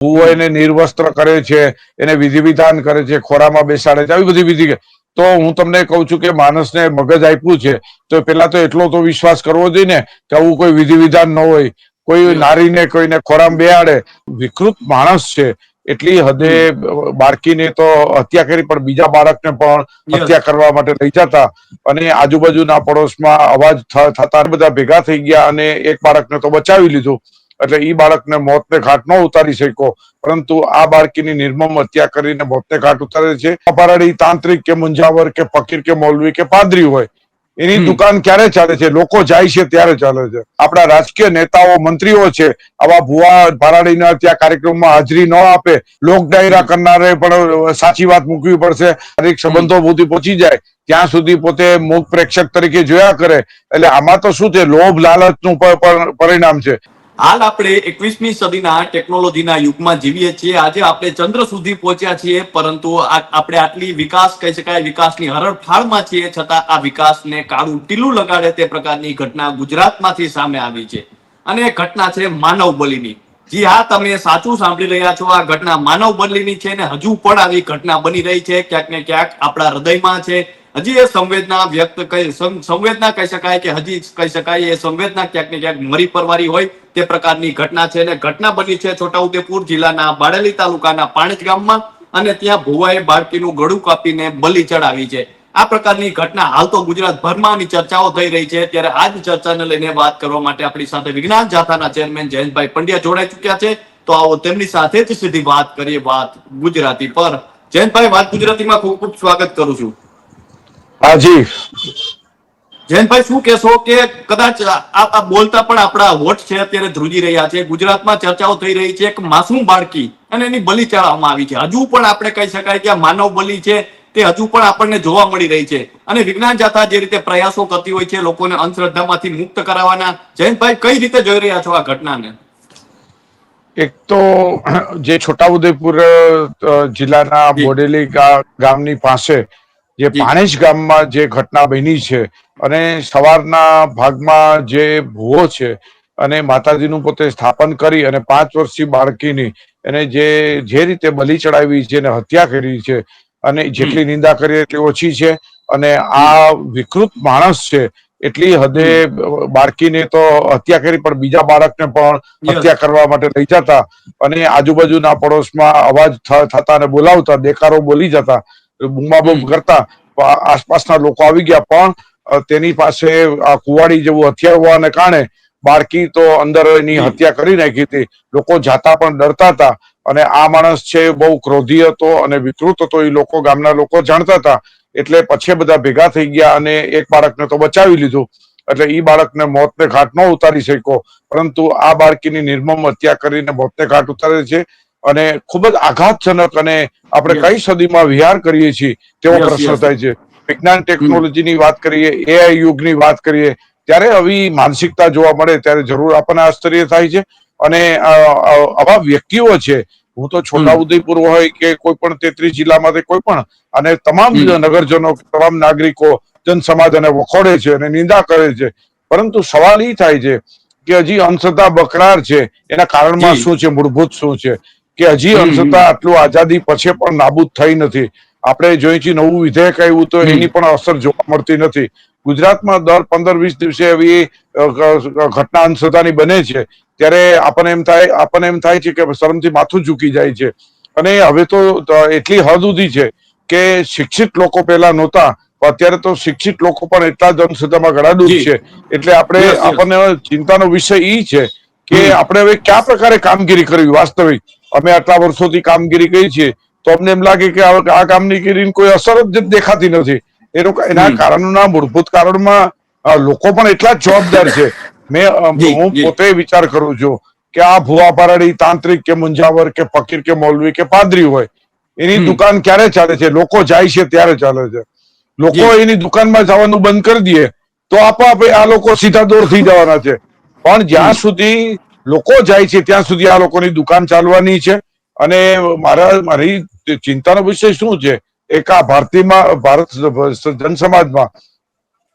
ભૂવો એને નિર્વસ્ત્ર કરે છે એને વિધિ વિધાન કરે છે ખોરામાં બેસાડે છે આવી બધી વિધિ તો હું તમને કહું છું કે માણસને મગજ આપ્યું છે તો પેલા તો એટલો તો વિશ્વાસ કરવો જોઈએ ને કે આવું કોઈ વિધિ વિધાન ન હોય. કોઈ નારીને કોઈને ખોરામ બેહાડે. વિકૃત માણસ છે. એટલી હદે બાળકીને તો હત્યા કરી પણ બીજા બાળકને પણ હત્યા કરવા માટે લઈ જતા. અને આજુબાજુના પડોશમાં અવાજ થતા બધા ભેગા થઈ ગયા અને એક બાળકને તો બચાવી લીધું. એટલે એ બાળકને મોતને ઘાટ ન ઉતારી શક્યો. પરંતુ આ બાળકીની નિર્મમ હત્યા કરીને મોતને ઘાટ ઉતારે છે. અપારડી તાંત્રિક કે મુંજાવર કે ફકીર કે મૌલવી કે પાદરી હોય એની દુકાન ક્યારે ચાલે છે? લોકો જાય છે ત્યારે ચાલે છે. આપણા રાજકીય નેતાઓ મંત્રીઓ છે આવા ભુવા ભારાડીના ત્યાં કાર્યક્રમમાં હાજરી ન આપે. લોક ડાયરા કરનારે પણ સાચી વાત મૂકવી પડશે. શારીરિક સંબંધો સુધી પહોંચી જાય. ત્યાં સુધી પોતે મૂક પ્રેક્ષક તરીકે જોયા કરે. એટલે આમાં તો શું છે? લોભ લાલચનું પરિણામ છે. હાલ આપણે એકવીસમી સદીના ટેકનોલોજીના યુગમાં જીવીએ છીએ. આજે આપણે ચંદ્ર સુધી પહોંચ્યા છીએ, પરંતુ આપણે આટલી વિકાસ કહી શકાય, વિકાસની હરણફાળમાં છીએ, છતાં આ વિકાસને કાળું ટીલું લગાડે તે પ્રકારની ઘટના ગુજરાતમાંથી સામે આવી છે. અને ઘટના છે માનવ બલિની. જી હા, તમે સાચું સાંભળી રહ્યા છો, આ ઘટના માનવ બદલીની છે ને હજુ પણ આવી ઘટના બની રહી છે. ક્યાંક ને ક્યાંક આપણા હૃદયમાં છે. હજી એ સંવેદના વ્યક્ત કહી સંવેદના કહી શકાય કે હજી કહી શકાય, એ સંવેદના ક્યાંક ને ક્યાંક મરી પરવારી હોય. તે પ્રકારની ઘટના છે અને ઘટના બની છે છોટાઉદેપુર જિલ્લાના બારેલી તાલુકાના પાણજ ગામમાં અને ત્યાં ભુવાએ બાળકીનું ગળું કાપીને બલિ ચડાવી છે. આ પ્રકારની ઘટના હાલ તો ગુજરાતભરમાં ચર્ચાઓ થઈ રહી છે. ત્યારે આ જ ચર્ચાને લઈને વાત કરવા માટે આપણી સાથે વિજ્ઞાન જાથાના ચેરમેન જયંતભાઈ પંડ્યા જોડાઈ ચુક્યા છે. તો આવો તેમની સાથે જ સીધી વાત કરીએ વાત ગુજરાતી પર. જયંતભાઈ, વાત ગુજરાતીમાં ખૂબ ખૂબ સ્વાગત કરું છું. હાજી જયંતભાઈ શું કહેશો કે કદાચ આ બોલતા પણ આપણા વોટ છે અત્યારે ધ્રુજી રહ્યા છે. ગુજરાતમાં ચર્ચાઓ થઈ રહી છે એક માસૂમ બાળકી અને એની બલિ ચડાવવામાં આવી છે. હજુ પણ આપણે કહી શકાય કે આ માનવ બલિ છે તે હજુ પણ આપણને જોવા મળી રહી છે. અને વિજ્ઞાન જાથા જે રીતે પ્રયાસો કરતી હોય છે લોકોને અંધશ્રદ્ધામાંથી મુક્ત કરાવવાના. જયંતભાઈ કઈ રીતે જોઈ રહ્યા છો આ ઘટનાને? એક તો જે છોટાઉદેપુર અ, જિલ્લાના. બોડેલી ગામની પાસે જે પાણેશ પાણેજ ગામમાં જે ઘટના બની છે અને સવારના ભાગમાં જે ભૂવો છે અને માતાજીનું પોતે સ્થાપન કરી અને પાંચ વર્ષની બાળકીની એને જે જે રીતે બલિ ચડાવી છે અને હત્યા કરી છે અને જેટલી નિંદા કરીએ એટલી ઓછી છે અને આ વિકૃત માણસ છે એટલી હદે બાળકીને તો હત્યા કરી પણ બીજા બાળકને પણ હત્યા કરવા માટે લઈ જતા અને આજુબાજુના પડોશમાં અવાજ થતા અને બોલાવતા દેકારો બોલી જતા બૂમાબૂમ. કરતા આસપાસના લોકો આવી ગયા પણ તેની પાસે આ કુવાડી જેવું હથિયાર હોવાને કારણે બાળકી તો અંદર એની હત્યા કરી નાખી હતી. લોકો જાતા પણ ડરતા હતા અને આ માણસ છે બહુ ક્રોધી હતો અને વિકૃત હતો. એ લોકો ગામના લોકો જાણતા હતા. એટલે પછી બધા ભેગા થઈ ગયા અને એક બાળકને તો બચાવી લીધું. એટલે એ બાળકને મોતને ઘાટ ન ઉતારી શક્યો. પરંતુ આ બાળકીની નિર્મમ હત્યા કરીને મોતને ઘાટ ઉતારે છે. અને ખૂબ જ આઘાતજનક અને આપણે કઈ સદીમાં વિહાર કરીએ છીએ તેવો પ્રશ્ન થાય છે. વિજ્ઞાન ટેકનોલોજીની વાત કરીએ એઆઈ યુગની વાત કરીએ ત્યારે આવી માનસિકતા જોવા મળે ત્યારે જરૂર આપણને આશ્ચર્ય થાય છે. અને આવા વ્યક્તિઓ છે હું તો છોટાઉદેપુર હોય કે કોઈ પણ તેત્રીસ જિલ્લામાંથી કોઈ પણ અને તમામ. નગરજનો તમામ નાગરિકો જનસમાજ અને વખોડે છે અને નિંદા કરે છે. પરંતુ સવાલ એ થાય છે કે હજી અંશતા બકરાર છે એના કારણમાં શું છે મૂળભૂત શું છે? કે હજી અંશતા આટલું આઝાદી પછી પણ નાબૂદ થઈ નથી. આપણે જોઈએ છીએ નવું વિધેયક આવ્યું તો એની પણ અસર જોવા મળતી નથી. ગુજરાતમાં દર પંદર વીસ દિવસે એવી ઘટના અંધશ્રદ્ધાની બને છે. ત્યારે આપણને એમ થાય આપણને એમ થાય છે કે શરમથી માથું ઝૂકી જાય છે. અને હવે તો એટલી હદ સુધી છે કે શિક્ષિત લોકો પહેલા નહોતા અત્યારે તો શિક્ષિત લોકો પણ એટલા જ અંધશ્રદ્ધામાં ગળાડૂબ છે. એટલે આપણે. આપણને ચિંતાનો વિષય ઈ છે કે આપણે હવે કયા પ્રકારે કામગીરી કરવી? વાસ્તવિક. અમે આટલા વર્ષોથી કામગીરી કરી છીએ. તો અમને એમ લાગે કે આ કામની કરીને કોઈ અસર જ દેખાતી નથી. એનું એના. કારણોના મૂળભૂત કારણમાં લોકો પણ એટલા જ જવાબદાર છે. મેં હું પોતે વિચાર કરું છું કે આ ભુવા પરાડી તાંત્રિક કે મુંજાવર કે ફકીર કે મૌલવી કે પાદરી હોય એની દુકાન ક્યારે ચાલે છે? લોકો જાય છે ત્યારે ચાલે છે. લોકો. એની દુકાનમાં જવાનું બંધ કરી દે તો આપોઆપ આ લોકો સીધા દોર થઈ જવાના છે. પણ જ્યાં સુધી લોકો જાય છે ત્યાં સુધી આ લોકોની દુકાન ચાલવાની છે. અને મારા મારી ચિંતાનો વિષય શું છે? એક આ ભારતીયમાં ભારત જનસમાજમાં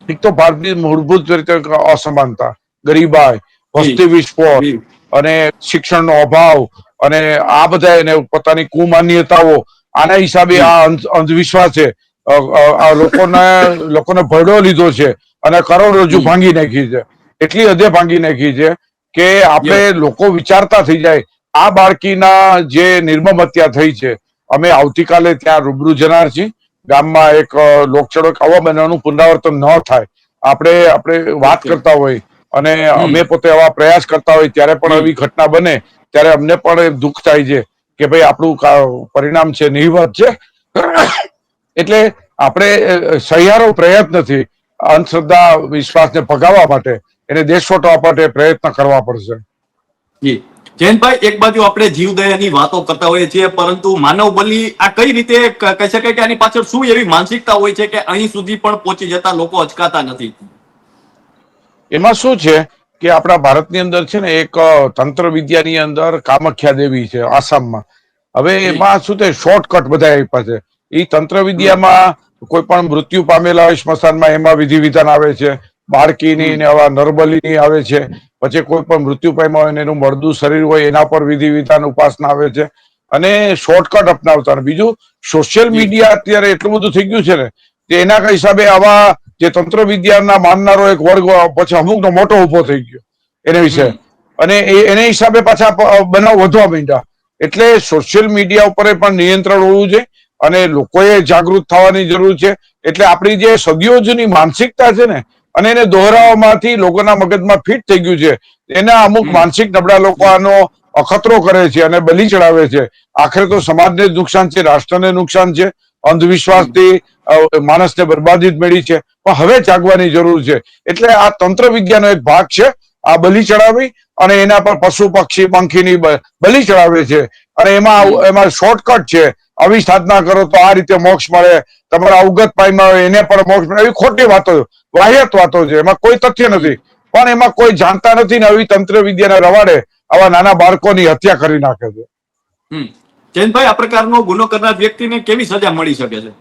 એક તો ભારતની મૂળભૂત રીતે અસમાનતા ગરીબાઈ વસ્તી વિસ્ફોટ અને શિક્ષણનો અભાવ અને આ બધા એને પોતાની કુમાન્યતાઓ આના હિસાબે આ અંધવિશ્વાસ છે આ લોકોને લોકોને ભરડો લીધો છે અને કરોડરજ્જુ ભાંગી નાખી છે. એટલી હદે ભાંગી નાખી છે કે આપણે લોકો વિચારતા થઈ જાય આ બાળકીના જે નિર્મમ હત્યા થઈ છે અમે આવતીકાલે ત્યાં રૂબરૂ જનાર છીએ. ગામમાં એક અ, લોકચળો આવા બનાવનું પુનરાવર્તન ન થાય. આપણે આપણે વાત કરતા હોય અને અમે પોતે આવા પ્રયાસ કરતા હોય ત્યારે પણ. આવી ઘટના બને ત્યારે અમને પણ દુઃખ થાય છે કે ભાઈ આપણું પરિણામ છે નિર્વત છે. એટલે આપણે સહિયારો સહિયારો પ્રયત્નથી અંધશ્રદ્ધા વિશ્વાસને ભગાવવા માટે એને દેશ માટે પ્રયત્ન કરવા પડશે. જી. જયંતભાઈ એક બાજુ આપણે જીવદયાની વાતો કરતા હોઈએ છીએ પરંતુ માનવ બલિ આ કઈ રીતે કહી શકાય કે આની પાછળ શું એવી માનસિકતા હોય છે કે અહીં સુધી પણ પહોંચી જતા લોકો અચકાતા નથી? એમાં શું છે કે આપણા ભારતની અંદર છે ને એક તંત્ર વિદ્યાની અંદર કામખ્યા દેવી છે આસામમાં. હવે એમાં શું છે શોર્ટકટ બધા આપ્યા છે એ તંત્ર વિદ્યામાં કોઈ પણ મૃત્યુ પામેલા હોય સ્મશાનમાં એમાં વિધિ વિધાન આવે છે. બાળકીની ને આવા નરબલીની આવે છે. પછી કોઈ પણ મૃત્યુ પામ્યા હોય એનું મળદું શરીર હોય એના પર વિધિ વિધાન ઉપાસના આવે છે અને શોર્ટકટ અપનાવતા બીજું સોશિયલ મીડિયા અત્યારે એટલું બધું થઈ ગયું છે ને કે એના હિસાબે આવા જે તંત્ર વિદ્યાના માનનારો એક વર્ગ પછી અમુકનો મોટો ઊભો થઈ ગયો એને વિશે. અને એ- એને હિસાબે પાછા બનાવ વધવા માંડ્યા. એટલે સોશિયલ મીડિયા ઉપર પણ નિયંત્રણ હોવું છે અને લોકોએ જાગૃત થવાની જરૂર છે. એટલે આપણી જે સદીઓ જૂની માનસિકતા છે ને અને એને દોહરાવવામાંથી લોકોના મગજમાં ફિટ થઈ ગયું છે. એના અમુક માનસિક નબળા લોકો આનો અખતરો કરે છે અને બલિ ચડાવે છે. આખરે તો સમાજને નુકસાન છે રાષ્ટ્રને નુકસાન છે અંધવિશ્વાસથી માણસને બરબાદી જ મળી છે. પણ હવે જાગવાની જરૂર છે. એટલે આ તંત્ર વિજ્ઞાનનો એક ભાગ છે. આ બલિ ચડાવી અને એના પર પશુ પક્ષી પંખીની બલિ ચડાવે છે. અને એમાં એમાં શોર્ટકટ છે. આવી સાધના કરો તો આ રીતે મોક્ષ મળે. તમારા અવગત પાયમાં હોય એને પણ મોક્ષ મળે. એવી ખોટી વાતો વાહ્યત વાતો છે. એમાં કોઈ તથ્ય નથી. પણ એમાં કોઈ જાણતા નથી ને આવી તંત્ર વિદ્યાના રવાડે આવા નાના બાળકોની હત્યા કરી નાખે છે. જયંતભાઈ આ પ્રકારનો ગુનો કરનાર વ્યક્તિને કેવી સજા મળી શકે છે?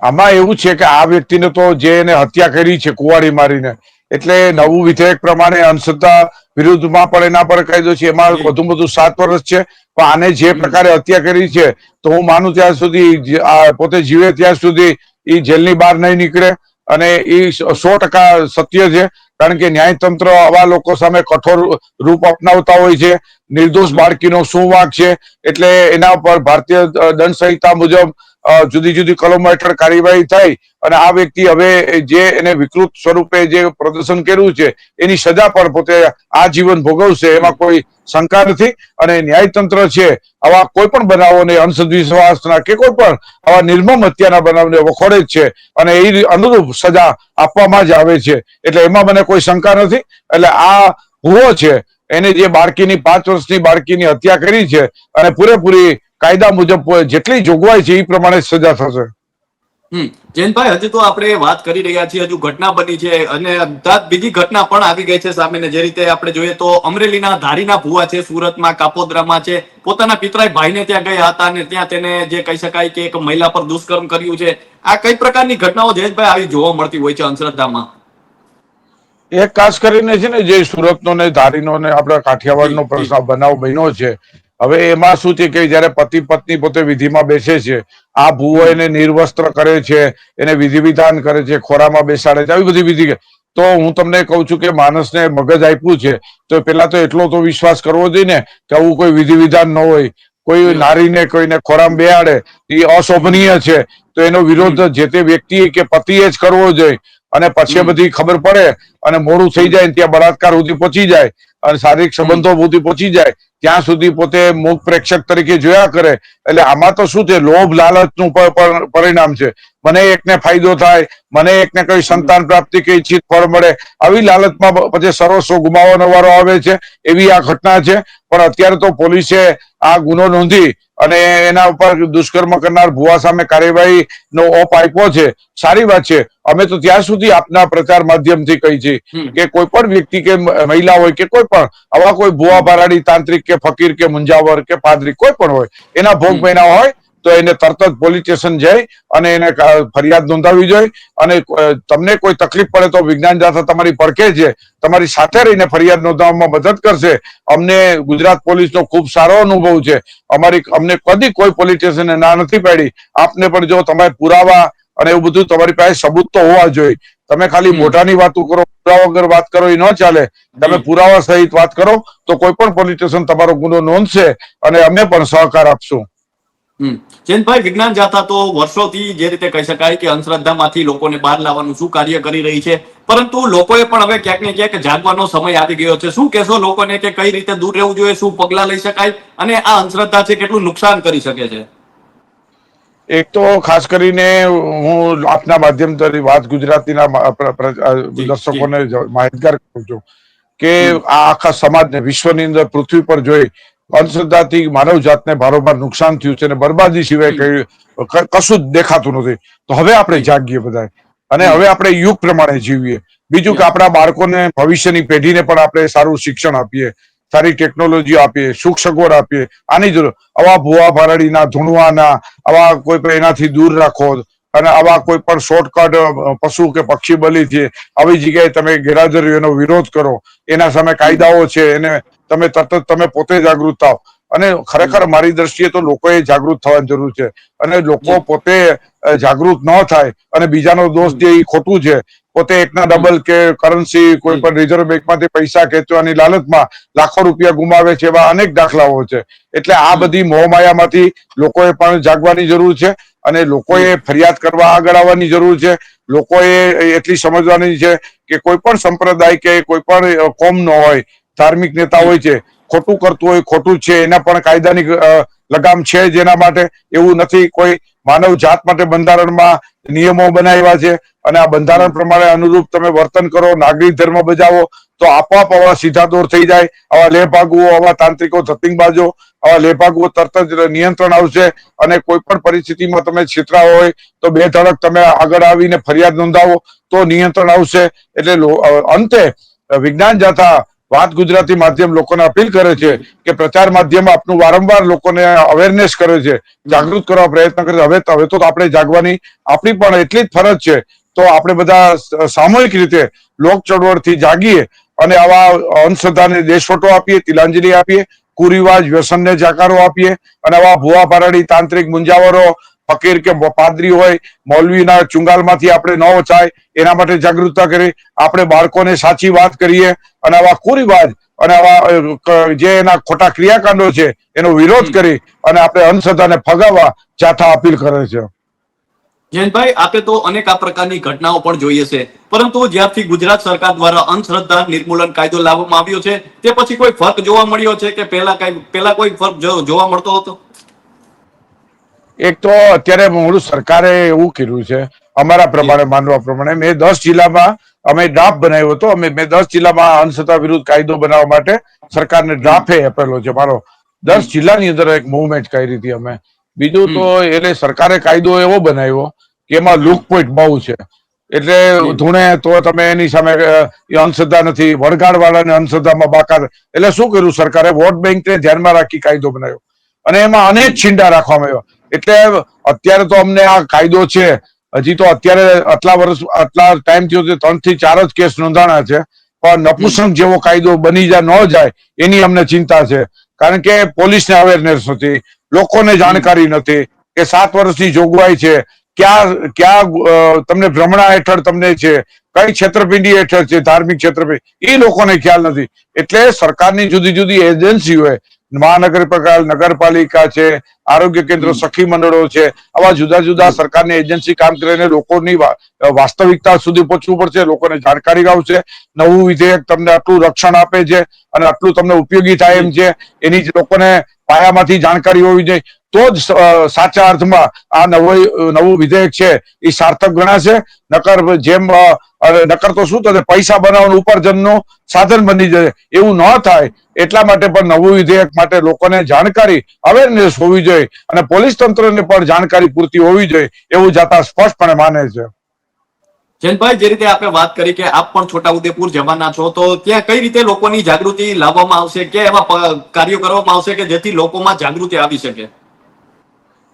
આમાં એવું છે કે આ વ્યક્તિને તો જે એને હત્યા કરી છે કુવાડી મારીને એટલે નવું વિધેયક પ્રમાણે અંધશ્રદ્ધા વિરુદ્ધમાં પણ એના પર કાયદો છે. એમાં વધુ વધુ સાત વર્ષ છે. પણ આને જે પ્રકારે હત્યા કરી છે તો હું માનું ત્યાં સુધી આ પોતે જીવે ત્યાં સુધી એ જેલની બહાર નહીં નીકળે અને એ સો ટકા સત્ય છે. કારણ કે ન્યાયતંત્ર આવા લોકો સામે કઠોર રૂપ અપનાવતા હોય છે. નિર્દોષ બાળકીનો શું વાંક છે? એટલે એના પર ભારતીય દંડ સંહિતા મુજબ જુદી જુદી કલમો હેઠળ કાર્યવાહી થાય અને આ વ્યક્તિ હવે જે એને વિકૃત સ્વરૂપે જે પ્રદર્શન કર્યું છે, એની સજા પણ પોતે આજીવન ભોગવશે, એમાં કોઈ શંકા નથી. અને ન્યાયતંત્ર છે, આવા કોઈ પણ બનાવોને અંધવિશ્વાસના કે કોઈ પણ આવા નિર્મમ હત્યાના બનાવને વખોડે જ છે અને એ અનુરૂપ સજા આપવામાં જ આવે છે. એટલે એમાં મને કોઈ શંકા નથી. એટલે આ ભૂવો છે, એને જે બાળકીની પાંચ વર્ષની બાળકીની હત્યા કરી છે અને પૂરેપૂરી કાયદા મુજબ જેટલી જોગવાઈ છે એ પ્રમાણે સજા થશે. જયંતભાઈ હજી તો આપણે વાત કરી રહ્યા છીએ હજુ ઘટના બની છે અને બીજી ઘટના પણ આવી ગઈ છે સામે જે રીતે આપણે જોઈએ તો અમરેલીના ધારીના ભુવા છે સુરતમાં કાપોદ્રામાં છે. પોતાના પિતરાય ભાઈને ત્યાં ગયા હતા અને ત્યાં તેને જે કહી શકાય કે એક મહિલા પર દુષ્કર્મ કર્યું છે. આ કઈ પ્રકારની ઘટનાઓ જયેશભાઈ આવી જોવા મળતી હોય છે અંધશ્રદ્ધામાં? એ ખાસ કરીને છે ને જે સુરતનો ને ધારીનો ને આપણા કાઠિયાવાડનો પ્રશ્ન બનાવ બન્યો છે હવે એમાં શું છે કે જયારે પતિ પત્ની પોતે વિધિમાં બેસે છે આ ભૂવો એને નિર્વસ્ત્ર કરે છે એને વિધિ વિધાન કરે છે ખોરામાં બેસાડે છે આવી બધી વિધિ કે- તો હું તમને કહું છું કે માણસને મગજ આપ્યું છે તો પેલા તો એટલો તો વિશ્વાસ કરવો જોઈએ ને કે આવું કોઈ વિધિ વિધાન ન હોય. કોઈ નારીને કોઈને ખોરામ બેહાડે એ અશોભનીય છે તો એનો વિરોધ જે તે વ્યક્તિએ કે પતિએ જ કરવો જોઈએ. અને પછી બધી ખબર પડે અને મોડું થઈ જાય ને ત્યાં બળાત્કાર સુધી પહોંચી જાય અને શારીરિક સંબંધો સુધી પહોંચી જાય. ત્યાં સુધી પોતે મૂક પ્રેક્ષક તરીકે જોયા કરે. એટલે આમાં તો શું છે? લોભ, લાલચનું પ- પ- પરિણામ છે. મને એકને ફાયદો થાય, મને એકને કઈ સંતાન પ્રાપ્તિ કે ઈચ્છિત ફળ મળે, આવી લાલચમાં પછી સર્વસ્વ ગુમાવવાનો વારો આવે છે, એવી આ ઘટના છે. પણ અત્યારે તો પોલીસે આ ગુનો નોંધી અને એના ઉપર દુષ્કર્મ કરનાર ભુવા સામે કાર્યવાહી નો ઓપ આપ્યો છે. સારી વાત છે. અમે તો ત્યાં સુધી આપના પ્રચાર માધ્યમથી કહી છે કે કોઈ પણ વ્યક્તિ કે મહિલા હોય કે કોઈ પણ આવા કોઈ ભુવા ભરાડી તાંત્રિક કે ફકીર કે મુંજાવર કે પાદરી કોઈ પણ હોય એના ભોગ. બન્યા હોય તો એને તરત જ પોલીસ સ્ટેશન જઈ અને એને ફરિયાદ નોંધાવવી જોઈએ અને તમને કોઈ તકલીફ પડે તો વિજ્ઞાન જાથા તમારી પડખે છે. તમારી સાથે રહીને ફરિયાદ નોંધાવવામાં મદદ કરશે. અમને ગુજરાત પોલીસનો ખૂબ સારો અનુભવ છે. અમારી અમને કદી કોઈ પોલીસ સ્ટેશને ના નથી પાડી. આપને પણ જો તમારે પુરાવા અને એવું બધું તમારી પાસે સબૂત તો હોવા જોઈએ. તમે ખાલી મોઢાની વાતો કરો પુરાવા વગર વાત કરો એ ન ચાલે. તમે પુરાવા સહિત વાત કરો તો કોઈ પણ પોલીસ સ્ટેશન તમારો ગુનો નોંધશે અને અમે પણ સહકાર આપશું. જયંતભાઈ વિજ્ઞાન જાથા તો વર્ષોથી જે રીતે કહી શકાય કે અંધશ્રદ્ધામાંથી લોકોને બહાર લાવવાનું શું કાર્ય કરી રહી છે? પરંતુ લોકોએ પણ હવે ક્યાંક ને ક્યાંક જાગવાનો સમય આવી ગયો છે. શું કહેશો લોકોને કે કઈ રીતે દૂર રહેવું જોઈએ શું પગલા લઈ શકાય? અને આ અંધશ્રદ્ધા છે કેટલું નુકસાન કરી શકે છે? એક તો ખાસ કરીને હું આપના માધ્યમથી વાત ગુજરાતીના દર્શકોને માહિતગાર કરું છું કે આ આખા સમાજને વિશ્વની અંદર પૃથ્વી પર જોઈ અંધશ્રદ્ધાથી માનવ જાતને બારોબાર નુકસાન થયું છે અને બરબાદી સિવાય કઈ કશું જ દેખાતું નથી. તો હવે આપણે જાગીએ બધા અને હવે આપણે યુગ પ્રમાણે જીવીએ. બીજું કે આપણા બાળકોને ભવિષ્યની પેઢીને પણ આપણે સારું શિક્ષણ આપીએ સારી ટેકનોલોજી આપીએ સુખ સગવડ આપીએ. આની જરૂર. આવા ભૂવા ભરાડીના ધૂણવાના આવા કોઈ પણ એનાથી દૂર રાખો. અને આવા કોઈ પણ શોર્ટકટ પશુ કે પક્ષી બલી છે આવી જગ્યાએ તમે ગેરહાજરીઓનો વિરોધ કરો. એના સામે કાયદાઓ છે એને તમે તરત તમે પોતે જાગૃત થાવ. અને ખરેખર મારી દ્રષ્ટિએ તો લોકોએ જાગૃત થવાની જરૂર છે. અને લોકો પોતે જાગૃત ન થાય અને બીજાનો દોષ જે એ ખોટું છે પોતે એકના ડબલ કે કરન્સી કોઈ પણ રિઝર્વ બેંકમાંથી પૈસા ખેંચવાની લાલચમાં લાખો રૂપિયા ગુમાવે છે એવા અનેક દાખલાઓ છે. એટલે આ. બધી મોહમાયામાંથી લોકોએ પણ જાગવાની જરૂર છે અને લોકોએ ફરિયાદ કરવા આગળ આવવાની જરૂર છે. લોકોએ એટલી સમજવાની છે કે કોઈ પણ સંપ્રદાય કે કોઈ પણ કોમ ન હોય ધાર્મિક નેતા હોય છે, ખોટું કરતું હોય, ખોટું છે, એના પણ કાયદાની લગામ છે જેના માટે. એવું નથી, કોઈ માનવ જાત માટે બંધારણમાં નિયમો બનાવ્યા છે અને આ બંધારણ પ્રમાણે અનુરૂપ તમે વર્તન કરો, નાગરિક ધર્મ બજાવો, તો આપોઆપ આવા સીધા દોર થઈ જાય. આવા લેભાગુઓ આવા તાંત્રિકો, ધતિંગબાજો, આવા લેભાગુઓ તરત જ નિયંત્રણ આવશે અને કોઈ પણ પરિસ્થિતિમાં તમે છેતરા હોય તો બે ધડક તમે આગળ આવીને ફરિયાદ નોંધાવો તો નિયંત્રણ આવશે. એટલે અંતે વિજ્ઞાન જાથા વાત ગુજરાતી માધ્યમ લોકોને અપીલ કરે છે કે પ્રચાર માધ્યમ આપનું વારંવાર લોકોને અવેરનેસ કરે છે, જાગૃત કરવા પ્રયત્ન કરે છે. હવે હવે તો આપણે જાગવાની આપણી પણ એટલી જ ફરજ છે. તો આપણે બધા સામૂહિક રીતે લોક ચળવળથી જાગીએ અને આવા અંધશ્રદ્ધાને દેશવટો આપીએ, તિલાંજલિ આપીએ, કુરિવાજ વ્યસનને જાકારો આપીએ અને આવા ભુવા પારડી તાંત્રિક મુંજાવરો ફકીર કે પાદરી હોય મૌલવીના ચુંગાલમાંથી આપણે ન વચાય એના માટે જાગૃતતા કરી આપણે બાળકોને સાચી વાત કરીએ અને આવા કુરિવાજ અને આવા જે એના ખોટા ક્રિયાકાંડો છે એનો વિરોધ કરી અને આપણે અંધશ્રદ્ધાને ફગાવવા જાથા અપીલ કરે છે. જયંતભાઈ આપે તો અનેક આ પ્રકારની ઘટનાઓ પણ જોઈએ છે પરંતુ જ્યારથી ગુજરાત સરકાર દ્વારા અંધશ્રદ્ધા નિર્મૂલન કાયદો લાવવામાં આવ્યો છે તે પછી કોઈ ફરક જોવા મળ્યો છે કે પહેલા કઈ પહેલા કોઈ ફરક જોવા મળતો હતો? એક તો અત્યારે મોડું સરકારે એવું કર્યું છે અમારા પ્રમાણે માનવા પ્રમાણે મેં દસ જિલ્લામાં અમે ડ્રાફ્ટ બનાવ્યો હતો અમે મેં દસ જિલ્લામાં અંધશ્રદ્ધા વિરુદ્ધ કાયદો બનાવવા માટે સરકારને ડ્રાફ્ટે આપેલો છે. મારો દસ જિલ્લાની અંદર એક મુવમેન્ટ કરી હતી અમે. બીજું તો એટલે સરકારે કાયદો એવો બનાવ્યો કે એમાં લુક પોઈન્ટ બહુ છે. એટલે ધૂણે તો તમે એની સામે એ અંધશ્રદ્ધા નથી વળગાડવાળાને અંધશ્રદ્ધામાં બાકાત એટલે શું કર્યું સરકારે? વોટ બેંકને ધ્યાનમાં રાખી કાયદો બનાવ્યો. અને એમાં અનેક છીંડા રાખવામાં આવ્યા. એટલે અત્યારે તો અમને આ કાયદો છે. હજી તો અત્યારે આટલા વર્ષ, આટલા ટાઈમ થયો છે, ત્રણથી ચાર જ કેસ નોંધાણા છે. પણ નપુસંક જેવો કાયદો બની જાય, ન જાય, એની અમને ચિંતા છે. કારણ કે પોલીસને અવેરનેસ નથી, લોકોને જાણકારી નથી કે સાત વર્ષની જોગવાઈ છે. ક્યાં ક્યાં તમને ભ્રમણા હેઠળ તમને છે, કઈ છેતરપિંડી હેઠળ છે, ધાર્મિક છેતરપિંડી, એ લોકોને ખ્યાલ નથી. એટલે સરકારની જુદી જુદી એજન્સીઓએ મહાનગરપાલિકા નગરપાલિકા છે આરોગ્ય કેન્દ્રો સખી મંડળો છે આવા જુદા જુદા સરકારની એજન્સી કામ કરીને લોકોની વાસ્તવિકતા સુધી પહોંચવું પડશે લોકોને જાણકારી આવશે નવું વિધેયક તમને આટલું રક્ષણ આપે છે અને આટલું તમને ઉપયોગી થાય એમ છે એની જ લોકોને પાયામાંથી જાણકારી હોવી જોઈએ. તો જ સાચા અર્થમાં આ નવું નવું વિધેયક છે, એ સાર્થક ગણાશે. નકર જેમ નકર તો શું થશે? પૈસા બનાવવાનું ઉપાર્જનનું સાધન બની જશે. એવું ન થાય. એટલા માટે પણ નવું વિધેયક માટે લોકોને જાણકારી અવેરનેસ હોવી જોઈએ. અને પોલીસ તંત્રને પણ જાણકારી પૂરતી હોવી જોઈએ. એવું જાતા સ્પષ્ટપણે માને છે. જયંતભાઈ, જે રીતે આપણે વાત કરી કે આપ પણ છોટા ઉદેપુર જવાના છો, તો ત્યાં કઈ રીતે લોકોની જાગૃતિ લાવવામાં આવશે? કે એવા કાર્યો કરવામાં આવશે કે જેથી લોકોમાં જાગૃતિ આવી શકે?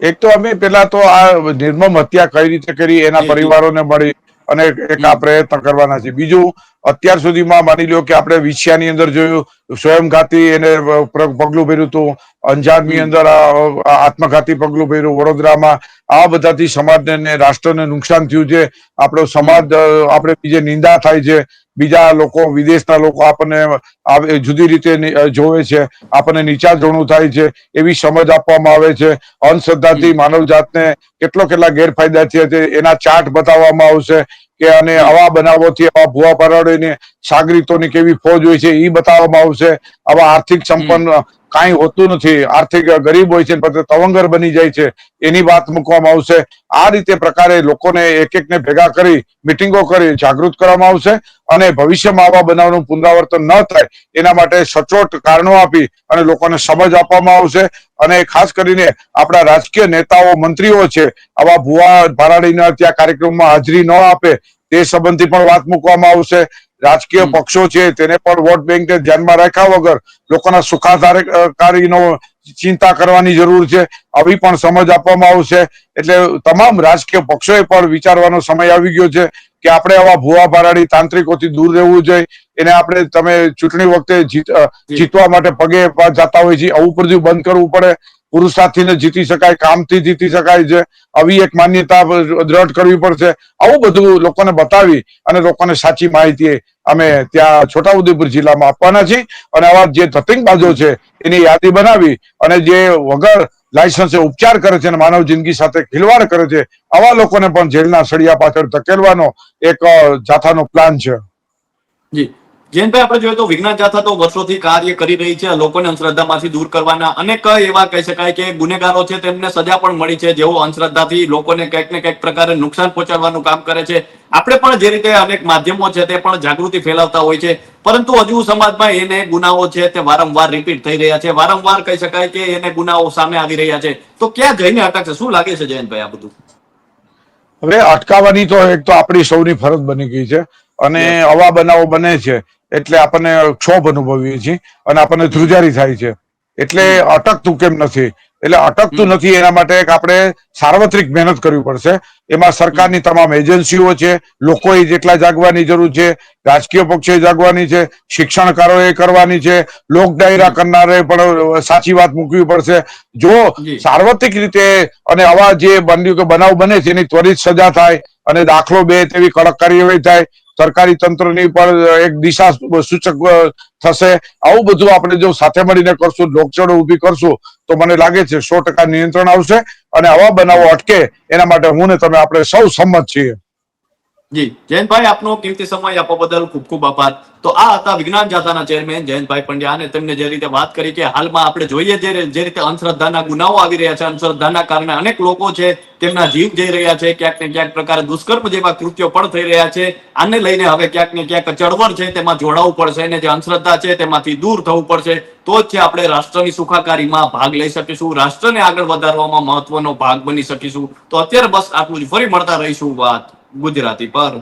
એક તો અમે પેલા તો આ નિર્મમ હત્યા કઈ રીતે કરી એના. પરિવારોને મળી અને એક આ પ્રયત્ન કરવાના છે બીજું અત્યાર સુધીમાં માની લ્યો કે આપણે વિછિયાની અંદર જોયું સ્વયંઘાતી એને પગલું ભર્યું હતું અંજારની. અંદર આત્મઘાતી પગલું ભર્યું વડોદરામાં આ બધાથી સમાજને ને રાષ્ટ્રને નુકસાન થયું છે આપણો સમાજ આપણે બીજે નિંદા થાય છે બીજા લોકો વિદેશના લોકો આપણને જુદી રીતે જોવે છે આપણને નીચા જોણું થાય છે એવી સમજ આપવામાં આવે છે અંધશ્રદ્ધાથી માનવ જાતને કેટલો કેટલા ગેરફાયદા થયા છે એના ચાર્ટ બતાવવામાં આવશે કે અને આવા બનાવોથી આવા ભુવા પરાળીને સાગરીતોની કેવી ફોજ હોય છે એ બતાવવામાં આવશે. આવા આર્થિક સંપન્ન કાંઈ હોતું નથી. આર્થિક ગરીબ હોય છે તવંગર બની જાય છે. એની વાત મૂકવામાં આવશે. આ રીતે પ્રકારે લોકોને એક એક ને ભેગા કરી, મિટિંગો કરી, જાગૃત કરવામાં આવશે અને ભવિષ્યમાં આવા બનાવનું પુનરાવર્તન ન થાય એના માટે સચોટ કારણો આપી અને લોકોને સમજ આપવામાં આવશે અને ખાસ કરીને આપણા રાજકીય નેતાઓ, મંત્રીઓ છે, આવા ભુવા ભરાડીના ત્યાં કાર્યક્રમમાં હાજરી ન આપે તે સંબંધી પણ વાત મૂકવામાં આવશે. રાજકીય પક્ષો છે તેને પણ વોટ બેંકને ધ્યાનમાં રાખ્યા વગર લોકોના સુખાકારીનો ચિંતા કરવાની જરૂર છે. આવી પણ સમજ આપવામાં આવશે. એટલે તમામ રાજકીય પક્ષોએ પણ વિચારવાનો સમય આવી ગયો છે કે આપણે આવા ભુવા ભરાડી તાંત્રિકોથી દૂર રહેવું જોઈએ. એને આપણે તમે ચૂંટણી વખતે. જીતવા માટે પગે જતા હોય છે. આવું બધું બંધ કરવું પડે. પુરુષાર્થીને જીતી શકાય, કામથી જીતી શકાય છે. આવી એક માન્યતા દ્રઢ કરવી પડશે. આવું બધું લોકોને બતાવી અને લોકોને સાચી માહિતી અમે ત્યાં છોટાઉદેપુર જિલ્લામાં આપવાના છીએ. અને આવા જે ધતિંગબાજો છે, એની યાદી બનાવી અને જે વગર લાયસન્સે ઉપચાર કરે છે અને માનવ જિંદગી સાથે ખિલવાડ કરે છે, આવા લોકોને પણ જેલના સળિયા પાછળ ધકેલવાનો એક જાથાનો પ્લાન છે. જી. જયંતભાઈ આપણે જોઈએ તો વિજ્ઞાન જાથા તો વર્ષોથી કાર્ય કરી રહી છે, લોકોને અંધશ્રદ્ધામાંથી દૂર કરવાના અનેક એવા કહી શકાય કે ગુનેગારો છે, તેમને સજા પણ મળી છે, જેઓ અંધશ્રદ્ધાથી લોકોને કંઈક ને કંઈક પ્રકારે નુકસાન પહોંચાડવાનું કામ કરે છે. આપણે પણ જે રીતે અનેક માધ્યમો છે, તે પણ જાગૃતિ ફેલાવતા હોય છે. પરંતુ હજુ સમાજમાં એને ગુનાઓ છે, તે વારંવાર રિપીટ થઈ રહ્યા છે. વારંવાર કહી શકાય કે એને ગુનાઓ સામે આવી રહ્યા છે. તો ક્યાં જઈને અટકશે? શું લાગે છે જયંતભાઈ આ બધું? હવે અટકાવવાની તો એક તો આપણી સૌની ફરજ બની ગઈ છે. અને. આવા બનાવો બને છે એટલે આપણને ક્ષોભ અનુભવીએ છીએ અને આપણને ધ્રુજારી થાય છે. એટલે અટકતું કેમ નથી? એટલે અટકતું નથી એના માટે આપણે સાર્વત્રિક મહેનત કરવી પડશે. એમાં સરકારની તમામ એજન્સીઓ છે લોકોએ જેટલા જાગવાની જરૂર છે રાજકીય પક્ષોએ જાગવાની છે શિક્ષણકારોએ કરવાની છે લોક ડાયરા કરનારે પણ સાચી વાત મૂકવી પડશે. જો. સાર્વત્રિક રીતે અને આવા જે બન્યું કે બનાવ બને છે એની ત્વરિત સજા થાય અને દાખલો બે તેવી કડક કાર્યવાહી થાય સરકારી તંત્રની પણ એક દિશા સૂચક થશે. આવું બધું આપણે જો સાથે મળીને કરશું, લોકચળો ઊભી કરશું, તો મને લાગે છે સો ટકા નિયંત્રણ આવશે અને આવા બનાવો અટકે એના માટે હું ને તમે આપણે સૌ સંમત છીએ. જી. જયંતભાઈ, આપનો કિંમતી સમય આપવા બદલ ખૂબ ખૂબ આભાર. તો આ હતા વિજ્ઞાન જાથાના ચેરમેન જયંતભાઈ પંડ્યા અને તેમને જે રીતે વાત કરી કે હાલમાં આપણે જોઈએ જે રીતે અંધશ્રદ્ધાના ગુનાઓ આવી રહ્યા છે, અંધશ્રદ્ધાના કારણે અનેક લોકો છે તેમના જીવ જઈ રહ્યા છે, ક્યાંક ને ક્યાંક પ્રકારે દુષ્કર્મ જેવા કૃત્યો પણ થઈ રહ્યા છે. આને લઈને હવે ક્યાંક ને ક્યાંક ચળવળ છે, તેમાં જોડાવું પડશે અને જે અંધશ્રદ્ધા છે તેમાંથી દૂર થવું પડશે. તો જ છે આપણે રાષ્ટ્રની સુખાકારીમાં ભાગ લઈ શકીશું, રાષ્ટ્રને આગળ વધારવામાં મહત્વનો ભાગ બની શકીશું. તો અત્યારે બસ આટલું જ. ફરી મળતા રહીશું વાત. ગુજરાતી પર